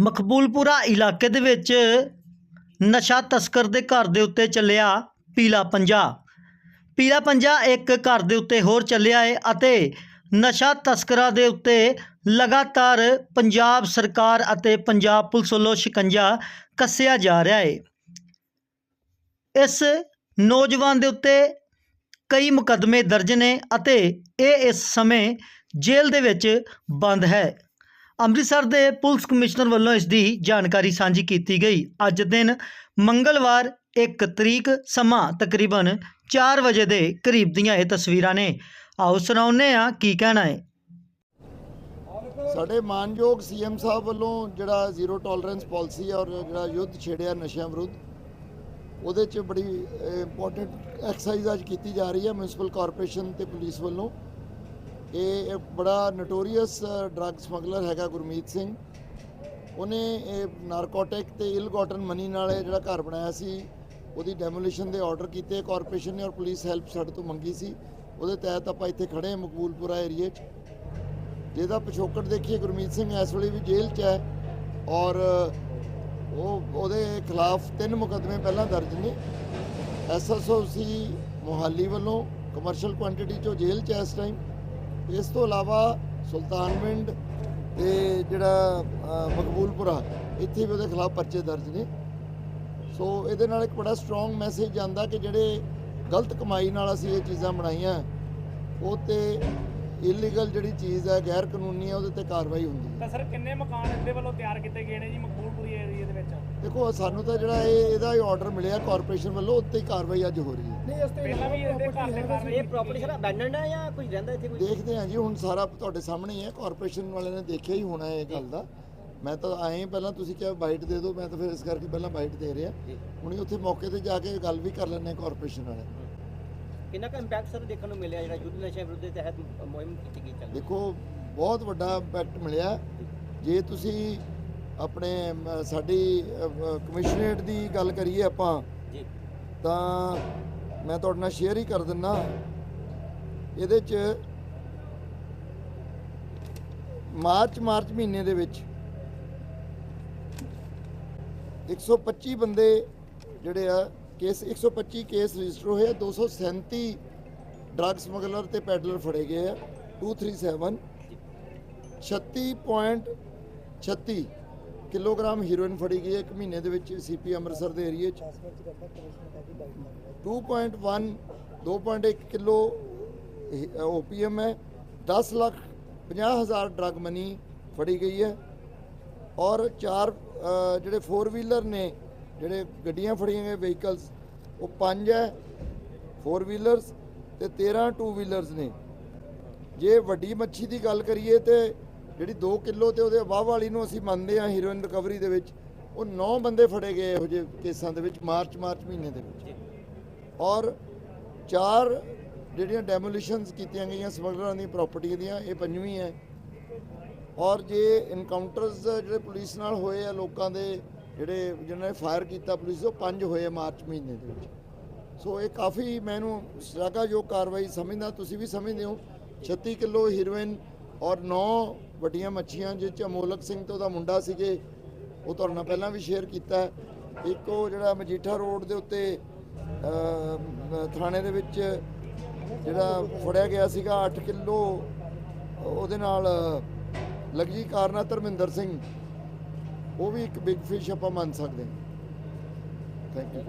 ਮਕਬੂਲਪੁਰਾ ਇਲਾਕੇ ਦੇ ਵਿੱਚ ਨਸ਼ਾ ਤਸਕਰ ਦੇ ਘਰ ਦੇ ਉੱਤੇ ਚੱਲਿਆ ਪੀਲਾ ਪੰਜਾ। ਪੀਲਾ ਪੰਜਾ ਇੱਕ ਘਰ ਦੇ ਉੱਤੇ ਹੋਰ ਚੱਲਿਆ ਹੈ ਅਤੇ ਨਸ਼ਾ ਤਸਕਰਾਂ ਦੇ ਉੱਤੇ ਲਗਾਤਾਰ ਪੰਜਾਬ ਸਰਕਾਰ ਅਤੇ ਪੰਜਾਬ ਪੁਲਿਸ ਵੱਲੋਂ ਸ਼ਿਕੰਜਾ ਕੱਸਿਆ ਜਾ ਰਿਹਾ ਹੈ ਇਸ ਨੌਜਵਾਨ ਦੇ ਉੱਤੇ ਕਈ ਮੁਕੱਦਮੇ ਦਰਜ ਨੇ ਅਤੇ ਇਹ ਇਸ ਸਮੇਂ ਜੇਲ੍ਹ ਦੇ ਵਿੱਚ ਬੰਦ ਹੈ। ਅੰਮ੍ਰਿਤਸਰ ਦੇ ਪੁਲਿਸ ਕਮਿਸ਼ਨਰ ਵੱਲੋਂ ਇਸ ਦੀ ਜਾਣਕਾਰੀ ਸਾਂਝੀ ਕੀਤੀ ਗਈ। ਅੱਜ ਦਿਨ ਮੰਗਲਵਾਰ 1 ਤਰੀਕ ਸਮਾਂ ਤਕਰੀਬਨ 4 ਵਜੇ ਦੇ ਕਰੀਬ ਦੀਆਂ ਇਹ ਤਸਵੀਰਾਂ ਨੇ। ਆਓ ਸੁਣਾਉਂਦੇ ਆ ਕੀ ਕਹਿਣਾ ਹੈ। ਸਾਡੇ ਮਾਨਯੋਗ ਸੀਐਮ ਸਾਹਿਬ ਵੱਲੋਂ ਜਿਹੜਾ ਜ਼ੀਰੋ ਟੋਲਰੈਂਸ ਪਾਲਿਸੀ ਔਰ ਜਿਹੜਾ ਯੁੱਧ ਛੇੜਿਆ ਨਸ਼ਿਆਂ ਵਿਰੁੱਧ, ਉਹਦੇ 'ਚ ਬੜੀ ਇੰਪੋਰਟੈਂਟ ਐਕਸਰਸਾਈਜ਼ ਅੱਜ ਕੀਤੀ ਜਾ ਰਹੀ ਹੈ ਮਿਊਨਿਸਪਲ ਕਾਰਪੋਰੇਸ਼ਨ ਤੇ ਪੁਲਿਸ ਵੱਲੋਂ। ਇਹ ਬੜਾ ਨਟੋਰੀਅਸ ਡਰੱਗ ਸਮਗਲਰ ਹੈਗਾ ਗੁਰਮੀਤ ਸਿੰਘ। ਉਹਨੇ ਇਹ ਨਾਰਕੋਟਿਕ ਤੇ ਇਲ ਗੋਟਨ ਮਨੀ ਨਾਲ ਜਿਹੜਾ ਘਰ ਬਣਾਇਆ ਸੀ, ਉਹਦੀ ਡੈਮੋਲੀਸ਼ਨ ਦੇ ਆਰਡਰ ਕੀਤੇ ਕਾਰਪੋਰੇਸ਼ਨ ਨੇ ਔਰ ਪੁਲਿਸ ਹੈਲਪ ਸਾਡੇ ਤੋਂ ਮੰਗੀ ਸੀ। ਉਹਦੇ ਤਹਿਤ ਆਪਾਂ ਇੱਥੇ ਖੜੇ ਹਾਂ, ਮਕਬੂਲਪੁਰਾ ਏਰੀਏ 'ਚ। ਜਿਹਦਾ ਪਿਛੋਕੜ ਦੇਖੀਏ, ਗੁਰਮੀਤ ਸਿੰਘ ਇਸ ਵੇਲੇ ਵੀ ਜੇਲ੍ਹ 'ਚ ਹੈ ਔਰ ਉਹ, ਉਹਦੇ ਖਿਲਾਫ ਤਿੰਨ ਮੁਕੱਦਮੇ ਪਹਿਲਾਂ ਦਰਜ ਨੇ। ਐਸਐਸਓ ਸੀ ਮੁਹਾਲੀ ਵੱਲੋਂ ਕਮਰਸ਼ੀਅਲ ਕੁਆਂਟੀਟੀ 'ਚੋਂ ਜੇਲ੍ਹ 'ਚ ਹੈ ਇਸ ਟਾਈਮ ਇਸ ਤੋਂ ਇਲਾਵਾ ਸੁਲਤਾਨਵਿੰਡ ਤੇ ਜਿਹੜਾ ਮਕਬੂਲਪੁਰਾ, ਇੱਥੇ ਵੀ ਉਹਦੇ ਖਿਲਾਫ ਪਰਚੇ ਦਰਜ ਨੇ। ਸੋ ਇਹਦੇ ਨਾਲ ਇੱਕ ਬੜਾ ਸਟਰੋਂਗ ਮੈਸੇਜ ਜਾਂਦਾ ਕਿ ਜਿਹੜੇ ਗਲਤ ਕਮਾਈ ਨਾਲ ਅਸੀਂ ਇਹ ਚੀਜ਼ਾਂ ਬਣਾਈਆਂ, ਉਹ ਤੇ ਇਲੀਗਲ ਜਿਹੜੀ ਚੀਜ਼ ਹੈ ਗੈਰ ਕਾਨੂੰਨੀ ਹੈ ਉਹਦੇ ਤੇ ਕਾਰਵਾਈ ਹੁੰਦੀ ਹੈ। ਤਾਂ ਸਰ ਕਿੰਨੇ ਮਕਾਨ ਇਹਦੇ ਵੱਲੋਂ ਤਿਆਰ ਕੀਤੇ ਗਏ ਨੇ ਜੀ ਮਕਬੂਲਪੁਰੀ ਏਰੀਆ ਦੇ ਵਿੱਚ? ਦੇਖੋ ਸਾਨੂੰ ਤਾਂ ਜਿਹੜਾ ਇਹ ਇਹਦਾ ਹੀ ਆਰਡਰ ਮਿਲਿਆ ਕਾਰਪੋਰੇਸ਼ਨ ਵੱਲੋਂ ਉੱਤੇ ਹੀ ਕਾਰਵਾਈ ਅੱਜ ਹੋ ਰਹੀ ਹੈ। ਨਹੀਂ ਇਸ ਤੋਂ ਪਹਿਲਾਂ ਵੀ ਇਹਦੇ ਘਰ ਦੇ ਕਾਰਨ ਇਹ ਪ੍ਰਾਪਰਟੀ ਸਾਰਾ ਅਬੈਂਡਨਡ ਹੈ ਜਾਂ ਕੋਈ ਰਹਿੰਦਾ ਇੱਥੇ ਕੋਈ? ਦੇਖਦੇ ਹਾਂ ਜੀ ਹੁਣ ਸਾਰਾ ਤੁਹਾਡੇ ਸਾਹਮਣੇ ਹੀ ਹੈ ਕਾਰਪੋਰੇਸ਼ਨ ਵਾਲਿਆਂ ਨੇ ਦੇਖਿਆ ਹੀ ਹੋਣਾ ਇਹ ਗੱਲ ਦਾ। ਮੈਂ ਤਾਂ ਆਏ ਹੀ ਪਹਿਲਾਂ ਤੁਸੀਂ ਕਿਹਾ ਬਾਈਟ ਦੇ ਦਿਓ ਮੈਂ ਤਾਂ ਫਿਰ ਇਸ ਕਰਕੇ ਪਹਿਲਾਂ ਬਾਈਟ ਦੇ ਰਿਹਾ। ਹੁਣੀ ਉੱਥੇ ਮੌਕੇ ਤੇ ਜਾ ਕੇ ਗੱਲ ਵੀ ਕਰ ਹਾਂ ਕਾਰਪੋਰੇਸ਼ਨ ਵਾਲੇ। ਕਿੰਨਾ ਕੁ ਇੰਪੈਕਟ ਸਰ ਦੇਖਣ ਨੂੰ ਮਿਲਿਆ ਜਿਹੜਾ ਯੁੱਧ ਨਸ਼ਿਆਂ ਵਿਰੁੱਧ ਦੇ ਤਹਿਤ ਮੁਹਿੰਮ ਕੀਤੀ ਗਈ ਚੱਲ ਦੇਖੋ ਬਹੁਤ ਵੱਡਾ ਇੰਪੈਕਟ ਮਿਲਿਆ। ਜੇ ਤੁਸੀਂ ਆਪਣੇ ਅਮ, ਸਾਡੀ ਕਮਿਸ਼ਨਰੇਟ ਦੀ ਗੱਲ ਕਰੀਏ ਆਪਾਂ ਜੀ। ਤਾਂ ਮੈਂ ਤੁਹਾਡੇ ਨਾਲ ਸ਼ੇਅਰ ਹੀ ਕਰ ਦਿੰਨਾ। ਇਹਦੇ 'ਚ ਮਾਰਚ ਮਾਰਚ ਮਹੀਨੇ ਦੇ ਵਿੱਚ 125 ਬੰਦੇ ਜਿਹੜੇ ਆ ਕੇਸ 125 ਕੇਸ ਰਜਿਸਟਰ ਹੋਏ ਆ 237 ਡਰੱਗ ਸਮਗਲਰ ਤੇ ਪੈਡਲਰ ਫੜੇ ਗਏ ਆ 237 36.36 ਕਿਲੋਗ੍ਰਾਮ ਹੀਰੋਇਨ ਫੜੀ ਗਈ ਹੈ ਇੱਕ ਮਹੀਨੇ ਦੇ ਵਿੱਚ ਸੀਪੀ ਅੰਮ੍ਰਿਤਸਰ ਦੇ ਏਰੀਏ 'ਚ। 2.1 2.1 ਕਿਲੋ ਓਪੀਐਮ ਹੈ 10 ਲੱਖ 50 ਹਜ਼ਾਰ ਡਰੱਗ ਮਨੀ ਫੜੀ ਗਈ ਹੈ। ਔਰ ਚਾਰ ਜਿਹੜੇ 4 ਵੀਲਰ ਨੇ ਜਿਹੜੇ ਗੱਡੀਆਂ ਫੜੀਆਂ ਗਏ ਵਹੀਕਲਸ ਉਹ ਪੰਜ ਹੈ ਫੋਰ ਵੀਲਰਸ ਤੇ 13 ਟੂ ਵੀਲਰਸ ਨੇ। ਜੇ ਵੱਡੀ ਮੱਛੀ ਦੀ ਗੱਲ ਕਰੀਏ ਤੇ ਜਿਹੜੀ 2 ਕਿਲੋ ਤੇ ਉਹਦੇ ਅਬਾਵ ਵਾਲੀ ਨੂੰ ਅਸੀਂ ਮੰਨਦੇ ਹਾਂ ਹੀਰੋਇਨ ਰਿਕਵਰੀ ਦੇ ਵਿੱਚ, ਉਹ 9 ਬੰਦੇ ਫੜੇ ਗਏ ਇਹੋ ਜਿਹੇ ਕੇਸਾਂ ਦੇ ਵਿੱਚ ਮਾਰਚ ਮਾਰਚ ਮਹੀਨੇ ਦੇ ਵਿੱਚ। ਔਰ ਚਾਰ ਜਿਹੜੀਆਂ ਡੈਮੋਲੀਸ਼ਨਸ ਕੀਤੀਆਂ ਗਈਆਂ ਸਮਗਲਰਾਂ ਦੀ ਪ੍ਰਾਪਰਟੀ ਦੀਆਂ, ਇਹ ਪੰਜਵੀਂ ਹੈ। ਔਰ ਜੇ ਇਨਕਾਊਂਟਰਸ ਜਿਹੜੇ ਪੁਲਿਸ ਨਾਲ ਹੋਏ ਆ ਲੋਕਾਂ ਦੇ ਜਿਹੜੇ ਜਿਨ੍ਹਾਂ ਨੇ ਫਾਇਰ ਕੀਤਾ ਪੁਲਿਸ ਦੇ, ਉਹ ਪੰਜ ਹੋਏ ਮਾਰਚ ਮਹੀਨੇ ਦੇ ਵਿੱਚ। ਸੋ ਇਹ ਕਾਫੀ ਮੈਨੂੰ ਸ਼ਲਾਘਾਯੋਗ ਕਾਰਵਾਈ ਸਮਝਦਾ ਤੁਸੀਂ ਵੀ ਸਮਝਦੇ ਹੋ। 36 ਕਿਲੋ ਹੀਰੋਇਨ ਔਰ 9 ਵੱਡੀਆਂ ਮੱਛੀਆਂ ਜਿਸ ਚ ਅਮੋਲਕ ਸਿੰਘ ਤੋਂ ਉਹਦਾ ਮੁੰਡਾ ਸੀਗੇ ਉਹ ਤੁਹਾਡੇ ਨਾਲ ਪਹਿਲਾਂ ਵੀ ਸ਼ੇਅਰ ਕੀਤਾ। ਇੱਕ ਉਹ ਜਿਹੜਾ ਮਜੀਠਾ ਰੋਡ ਦੇ ਉੱਤੇ ਥਾਣੇ ਦੇ ਵਿੱਚ ਜਿਹੜਾ ਫੜਿਆ ਗਿਆ ਸੀਗਾ 8 ਕਿਲੋ ਉਹਦੇ ਨਾਲ ਲਗਜੀ ਕਾਰਨਾ ਧਰਮਿੰਦਰ ਸਿੰਘ। ਉਹ ਵੀ ਇੱਕ ਬਿਗ ਫਿਸ਼ ਆਪਾਂ ਮੰਨ ਸਕਦੇ ਹਾਂ। Thank you